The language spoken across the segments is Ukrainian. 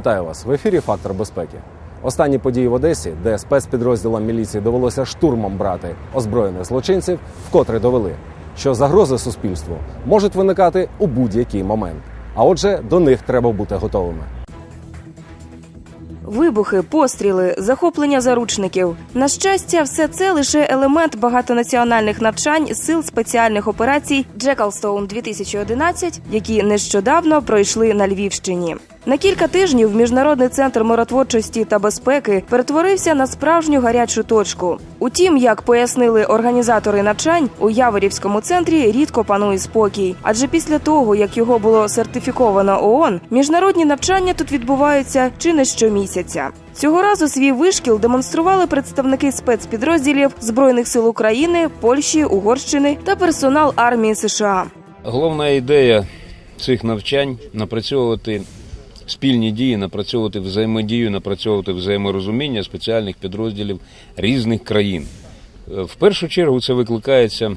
Вітаю вас в ефірі Фактор безпеки. Останні події в Одесі, де спецпідрозділам міліції довелося штурмом брати озброєних злочинців, вкотре довели, що загрози суспільству можуть виникати у будь-який момент. А отже, до них треба бути готовими. Вибухи, постріли, захоплення заручників. На щастя, все це лише елемент багатонаціональних навчань сил спеціальних операцій Джекалстоун 2011, які нещодавно пройшли на Львівщині. На кілька тижнів міжнародний центр миротворчості та безпеки перетворився на справжню гарячу точку. Утім, як пояснили організатори навчань, у Яворівському центрі рідко панує спокій, адже після того, як його було сертифіковано ООН, міжнародні навчання тут відбуваються чи не щомісяця. Цього разу свій вишкіл демонстрували представники спецпідрозділів збройних сил України, Польщі, Угорщини та персонал армії США. Головна ідея цих навчань напрацьовувати спільні дії, напрацьовувати взаємодію, напрацьовувати взаєморозуміння спеціальних підрозділів різних країн. Е, В першу чергу це викликається е,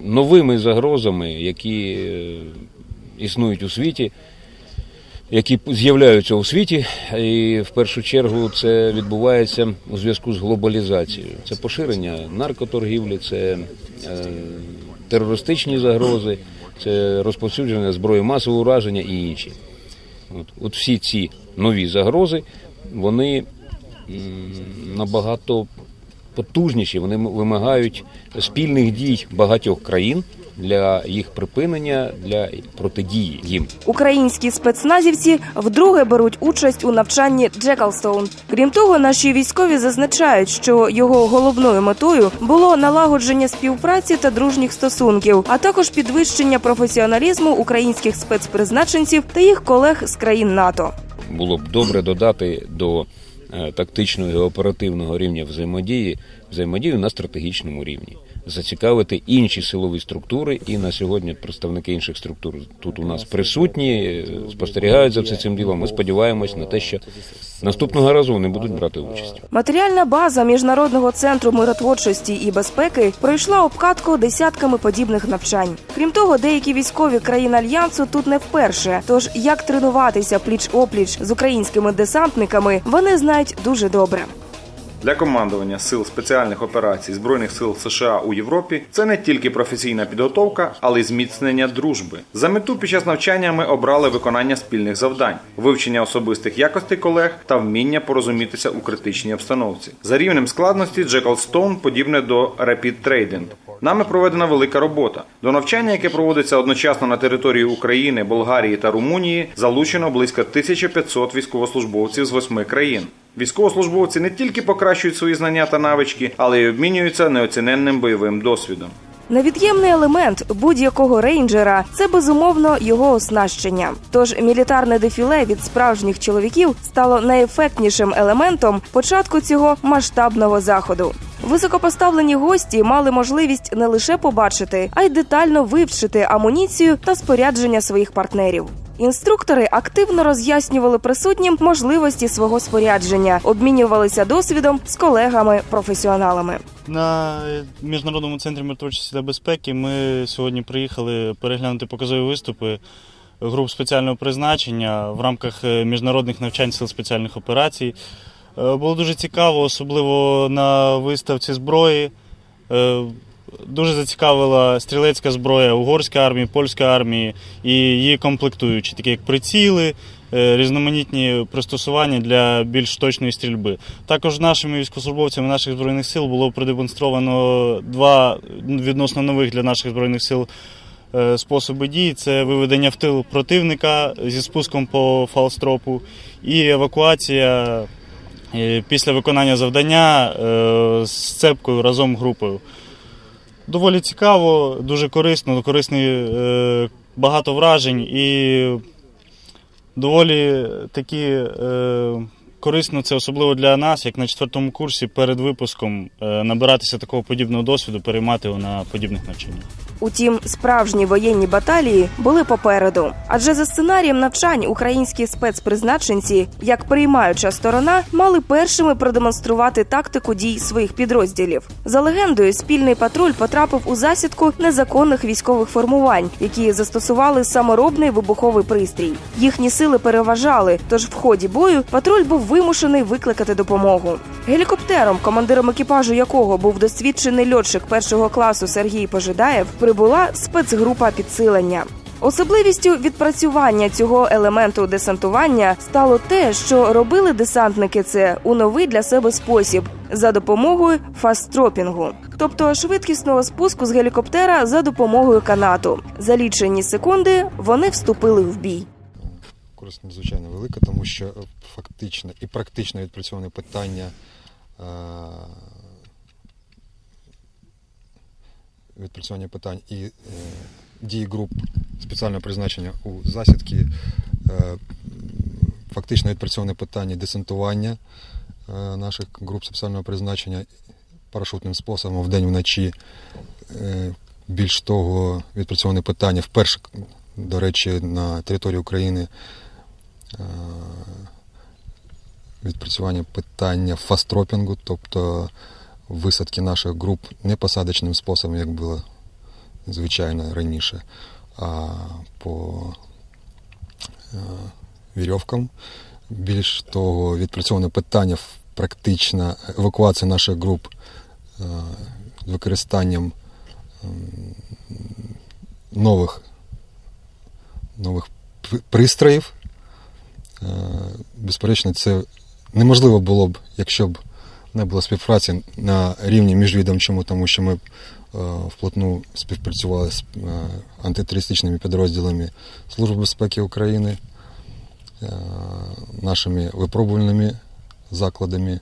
новими загрозами, які е, існують у світі, які з'являються у світі, і в першу чергу це відбувається у зв'язку з глобалізацією. Це поширення наркоторгівлі, це е, терористичні загрози, це розповсюдження зброї масового ураження і інші. От, от всі ці нові загрози, вони набагато потужніші, вони вимагають спільних дій багатьох країн для їх припинення, для протидії їм. Українські спецназівці вдруге беруть участь у навчанні Джекалстоун. Крім того, наші військові зазначають, що його головною метою було налагодження співпраці та дружніх стосунків, а також підвищення професіоналізму українських спецпризначенців та їх колег з країн НАТО. було б добре додати до е, тактичного і оперативного рівня взаємодії взаємодію на стратегічному рівні. Зацікавити інші силові структури, і на сьогодні представники інших структур тут у нас присутні, е, спостерігають за все цим ділом. Ми сподіваємось на те, що наступного разу вони будуть брати участь. Матеріальна база міжнародного центру миротворчості і безпеки пройшла обкатку десятками подібних навчань. Крім того, деякі військові країн альянсу тут не вперше. Тож як тренуватися пліч опліч з українськими десантниками, вони знають дуже добре. Для командування сил спеціальних операцій Збройних сил США у Європі це не тільки професійна підготовка, але й зміцнення дружби. За мету під час навчання ми обрали виконання спільних завдань, вивчення особистих якостей колег та вміння порозумітися у критичній обстановці. За рівнем складності Jackal Stone подібне до Rapid Trading. Нами проведена велика робота. До навчання, яке проводиться одночасно на території України, Болгарії та Румунії, залучено близько 1500 військовослужбовців з восьми країн. Військовослужбовці не тільки покращують свої знання та навички, але й обмінюються неоціненним бойовим досвідом. Невід'ємний елемент будь-якого рейнджера це безумовно його оснащення. Тож мілітарне дефіле від справжніх чоловіків стало найефектнішим елементом початку цього масштабного заходу. Високопоставлені гості мали можливість не лише побачити, а й детально вивчити амуніцію та спорядження своїх партнерів. Інструктори активно роз'яснювали присутнім можливості свого спорядження, обмінювалися досвідом з колегами-професіоналами. На міжнародному центрі миротворчості та безпеки ми сьогодні приїхали переглянути показові виступи груп спеціального призначення в рамках е, міжнародних навчань сил спеціальних операцій. Е, Було дуже цікаво, особливо на виставці зброї. Дуже зацікавила стрілецька зброя угорської армії, польської армії і її комплектуючі, такі як приціли, е, різноманітні пристосування для більш точної стрільби. Також нашими військовослужбовцями наших збройних сил було продемонстровано два відносно нових для наших збройних сил е, способи дії: це виведення в тил противника зі спуском по фалстропу і евакуація е, після виконання завдання з цепкою разом групою. Доволі цікаво, дуже корисно, корисний, е, багато вражень і доволі такі е, корисно це особливо для нас, як на четвертому курсі перед випуском е, набиратися такого подібного досвіду, переймати його на подібних навчаннях. Утім, справжні воєнні баталії були попереду. Адже за сценарієм навчань українські спецпризначенці, як приймаюча сторона, мали першими продемонструвати тактику дій своїх підрозділів. За легендою, спільний патруль потрапив у засідку незаконних військових формувань, які застосували саморобний вибуховий пристрій. Їхні сили переважали, тож в ході бою патруль був вимушений викликати допомогу. Гелікоптером, командиром екіпажу якого був досвідчений льотчик першого класу Сергій Пожидаєв, прибула спецгрупа підсилення. Особливістю відпрацювання цього елементу десантування стало те, що робили десантники це у новий для себе спосіб за допомогою фастропінгу, тобто швидкісного спуску з гелікоптера за допомогою канату. За лічені секунди вони вступили в бій. Користь надзвичайно велика, тому що е, фактично і практично відпрацьоване питання е, відпрацювання питань і е, дії груп спеціального призначення у засідки, е, фактично відпрацьоване питання десантування е, наших груп спеціального призначення парашутним способом вдень вночі. Більш того, відпрацьоване питання вперше, до речі, на території України відпрацювання питання фастропінгу, тобто висадки наших груп не посадочним способом, як було звичайно раніше, а по вірьовкам. Більш того, відпрацьоване питання практична евакуація наших груп з використанням нових, нових пристроїв. Е, Безперечно, це неможливо було б, якщо б не було співпраці на рівні міжвідомчому, тому що ми е, вплотну співпрацювали з е, антитерористичними підрозділами Служби безпеки України, е, нашими випробувальними закладами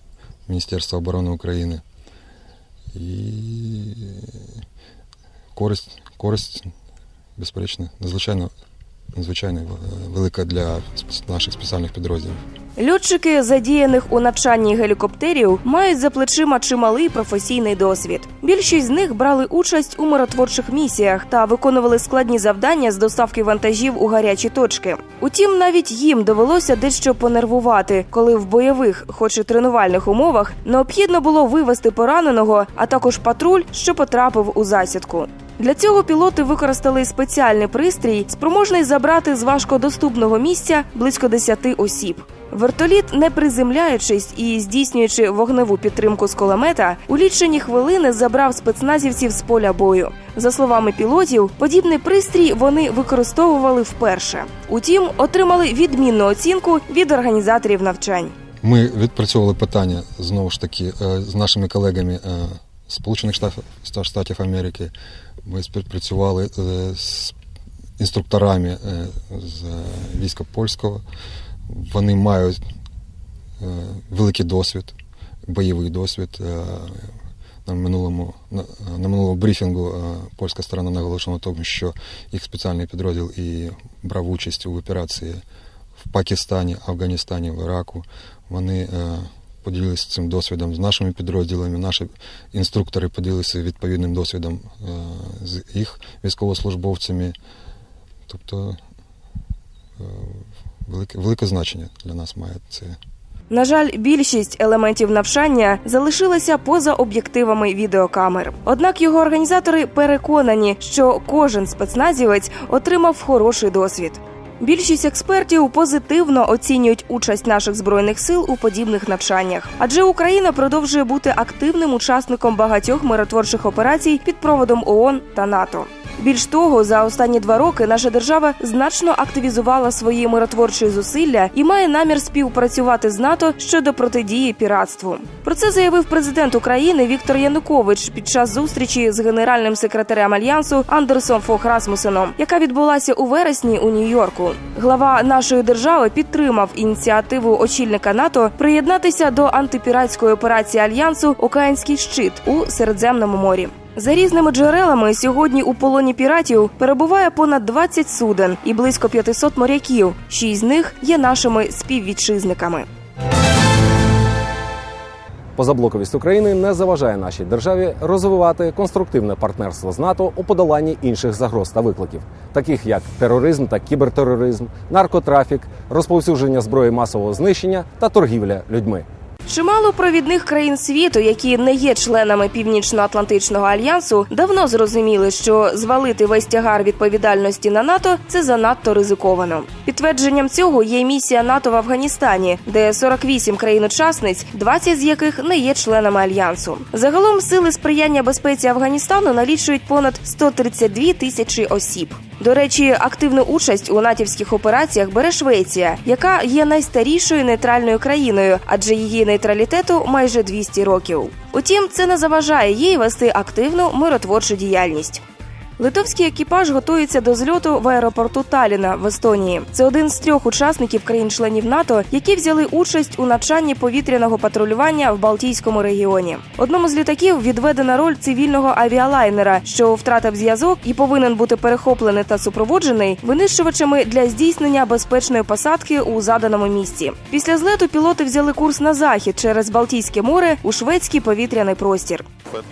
Міністерства оборони України. І користь, користь безперечно, надзвичайно, надзвичайно е, велика для наших спеціальних підрозділів. Льотчики, задіяних у навчанні гелікоптерів, мають за плечима чималий професійний досвід. Більшість з них брали участь у миротворчих місіях та виконували складні завдання з доставки вантажів у гарячі точки. Утім, навіть їм довелося дещо понервувати, коли в бойових, хоч і тренувальних умовах, необхідно було вивести пораненого, а також патруль, що потрапив у засідку. Для цього пілоти використали спеціальний пристрій, спроможний забрати з важкодоступного місця близько 10 осіб. Вертоліт, не приземляючись і здійснюючи вогневу підтримку з кулемета, у лічені хвилини забрав спецназівців з поля бою. За словами пілотів, подібний пристрій вони використовували вперше. Утім, отримали відмінну оцінку від організаторів навчань. Ми відпрацьовували питання знову ж таки е, з нашими колегами е, Сполучених Штатів Америки. Ми співпрацювали е, з інструкторами е, з війська польського. Вони мають е, великий досвід, бойовий досвід. На минулому, на, на минулому брифінгу польська сторона наголошувала на тому, що їх спеціальний підрозділ і брав участь у операції в Пакистані, Афганістані, в Іраку. Вони поділилися цим досвідом з нашими підрозділами. Наші інструктори поділилися відповідним досвідом е, з їх військовослужбовцями. Тобто е, велике, велике значення для нас має це. На жаль, більшість елементів навчання залишилася поза об'єктивами відеокамер. Однак його організатори переконані, що кожен спецназівець отримав хороший досвід. Більшість експертів позитивно оцінюють участь наших збройних сил у подібних навчаннях, адже Україна продовжує бути активним учасником багатьох миротворчих операцій під проводом ООН та НАТО. Більш того, за останні два роки наша держава значно активізувала свої миротворчі зусилля і має намір співпрацювати з НАТО щодо протидії піратству. Про це заявив президент України Віктор Янукович під час зустрічі з генеральним секретарем альянсу Андерсом Фох Расмусеном, яка відбулася у вересні у Нью-Йорку. Глава нашої держави підтримав ініціативу очільника НАТО приєднатися до антипіратської операції альянсу Океанський щит у Середземному морі. За різними джерелами сьогодні у полоні піратів перебуває понад 20 суден і близько 500 моряків. Шість з них є нашими співвітчизниками. Позаблоковість України не заважає нашій державі розвивати конструктивне партнерство з НАТО у подоланні інших загроз та викликів, таких як тероризм та кібертероризм, наркотрафік, розповсюдження зброї масового знищення та торгівля людьми. Чимало провідних країн світу, які не є членами Північно-Атлантичного альянсу, давно зрозуміли, що звалити весь тягар відповідальності на НАТО це занадто ризиковано. Підтвердженням цього є місія НАТО в Афганістані, де 48 країн-учасниць, 20 з яких не є членами альянсу. Загалом сили сприяння безпеці Афганістану налічують понад 132 тисячі осіб. До речі, активну участь у натівських операціях бере Швеція, яка є найстарішою нейтральною країною, адже її нейтралітету майже 200 років. Утім, це не заважає їй вести активну миротворчу діяльність. Литовський екіпаж готується до зльоту в аеропорту Таліна в Естонії. Це один з трьох учасників країн-членів НАТО, які взяли участь у навчанні повітряного патрулювання в Балтійському регіоні. Одному з літаків відведена роль цивільного авіалайнера, що втратив зв'язок і повинен бути перехоплений та супроводжений винищувачами для здійснення безпечної посадки у заданому місці. Після злету пілоти взяли курс на захід через Балтійське море у шведський повітряний простір.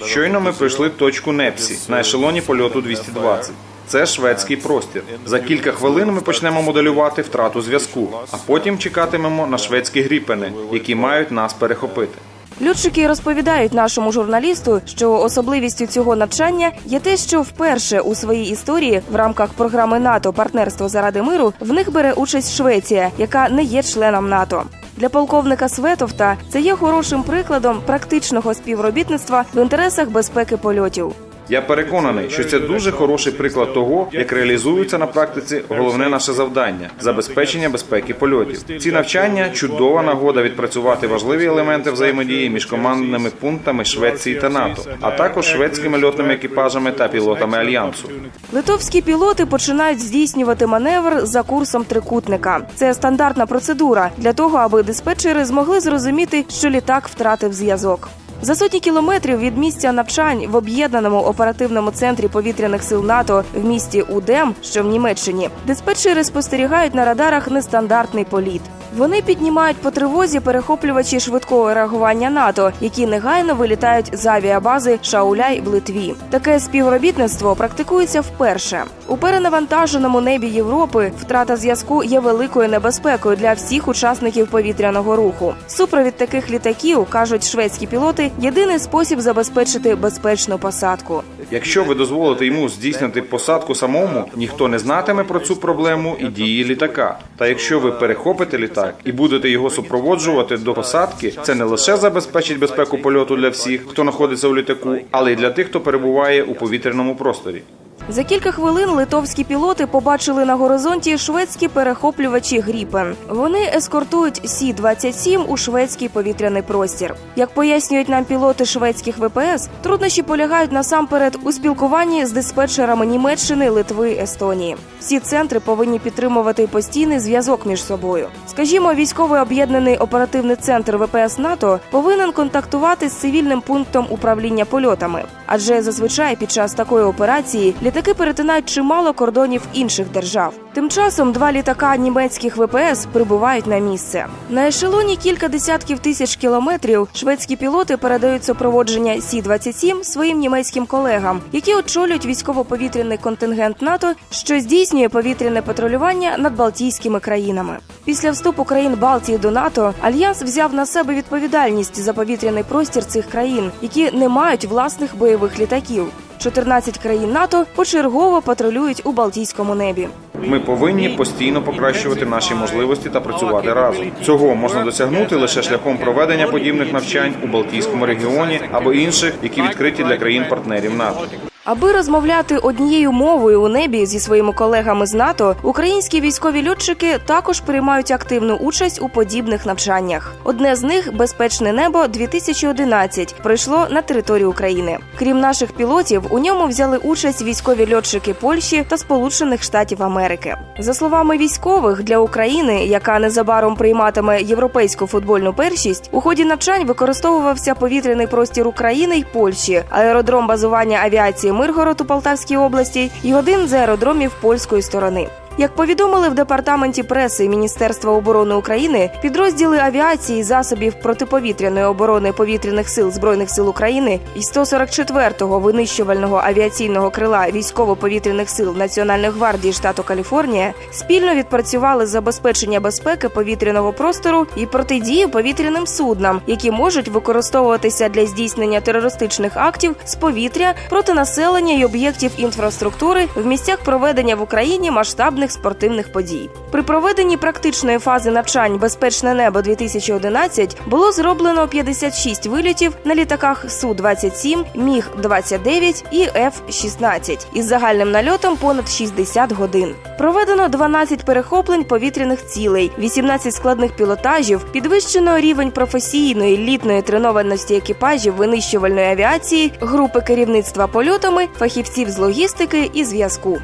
Щойно ми пройшли точку Непсі на ешелоні польоту 220. Це шведський простір. За кілька хвилин ми почнемо моделювати втрату зв'язку, а потім чекатимемо на шведські гріпени, які мають нас перехопити. Льотчики розповідають нашому журналісту, що особливістю цього навчання є те, що вперше у своїй історії в рамках програми НАТО Партнерство заради миру в них бере участь Швеція, яка не є членом НАТО. Для полковника Световта це є хорошим прикладом практичного співробітництва в інтересах безпеки польотів. Я переконаний, що це дуже хороший приклад того, як реалізується на практиці головне наше завдання забезпечення безпеки польотів. Ці навчання чудова нагода відпрацювати важливі елементи взаємодії між командними пунктами Швеції та НАТО, а також шведськими льотними екіпажами та пілотами альянсу. Литовські пілоти починають здійснювати маневр за курсом трикутника. Це стандартна процедура для того, аби диспетчери змогли зрозуміти, що літак втратив зв'язок. За сотні кілометрів від місця навчань в об'єднаному оперативному центрі повітряних сил НАТО в місті Удем, що в Німеччині, диспетчери спостерігають на радарах нестандартний політ. Вони піднімають по тривозі перехоплювачі швидкого реагування НАТО, які негайно вилітають з авіабази Шауляй в Литві. Таке співробітництво практикується вперше. У перенавантаженому небі Європи втрата зв'язку є великою небезпекою для всіх учасників повітряного руху. Супровід таких літаків кажуть шведські пілоти єдиний спосіб забезпечити безпечну посадку. Якщо ви дозволите йому здійснити посадку самому, ніхто не знатиме про цю проблему і дії літака. Та якщо ви перехопите літак і будете його супроводжувати до посадки, це не лише забезпечить безпеку польоту для всіх, хто знаходиться у літаку, але й для тих, хто перебуває у повітряному просторі. За кілька хвилин литовські пілоти побачили на горизонті шведські перехоплювачі Гріпен. Вони ескортують Сі 27 у шведський повітряний простір. Як пояснюють нам пілоти шведських ВПС, труднощі полягають насамперед у спілкуванні з диспетчерами Німеччини, Литви, Естонії. Всі центри повинні підтримувати постійний зв'язок між собою. Скажімо, військовий об'єднаний оперативний центр ВПС НАТО повинен контактувати з цивільним пунктом управління польотами, адже зазвичай під час такої операції літаки перетинають чимало кордонів інших держав. Тим часом два літака німецьких ВПС прибувають на місце. На ешелоні кілька десятків тисяч кілометрів шведські пілоти передають супроводження Сі 27 своїм німецьким колегам, які очолюють військово-повітряний контингент НАТО, що здійснює повітряне патрулювання над Балтійськими країнами. Після вступу країн Балтії до НАТО альянс взяв на себе відповідальність за повітряний простір цих країн, які не мають власних бойових літаків. 14 країн НАТО почергово патрулюють у Балтійському небі. Ми повинні постійно покращувати наші можливості та працювати разом. Цього можна досягнути лише шляхом проведення подібних навчань у Балтійському регіоні або інших, які відкриті для країн-партнерів НАТО. Аби розмовляти однією мовою у небі зі своїми колегами з НАТО, українські військові льотчики також приймають активну участь у подібних навчаннях. Одне з них безпечне небо 2011 пройшло на територію України. Крім наших пілотів, у ньому взяли участь військові льотчики Польщі та Сполучених Штатів Америки. За словами військових, для України, яка незабаром прийматиме європейську футбольну першість, у ході навчань використовувався повітряний простір України й Польщі, аеродром базування авіації Миргород у Полтавській області і один з аеродромів польської сторони. Як повідомили в департаменті преси Міністерства оборони України, підрозділи авіації, засобів протиповітряної оборони повітряних сил збройних сил України і 144-го винищувального авіаційного крила військово-повітряних сил Національної гвардії штату Каліфорнія спільно відпрацювали забезпечення безпеки повітряного простору і протидії повітряним суднам, які можуть використовуватися для здійснення терористичних актів з повітря проти населення і об'єктів інфраструктури в місцях проведення в Україні масштабних спортивних подій. При проведенні практичної фази навчань Безпечне небо 2011 було зроблено 56 вилітів на літаках су 27 міг 29 і Ф 16 із загальним нальотом понад 60 годин. Проведено 12 перехоплень повітряних цілей, 18 складних пілотажів, підвищено рівень професійної літної тренованості екіпажів винищувальної авіації, групи керівництва польотами, фахівців з логістики і зв'язку.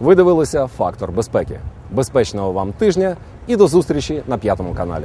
Ви дивилися фактор безпеки. Безпечного вам тижня і до зустрічі на п'ятому каналі.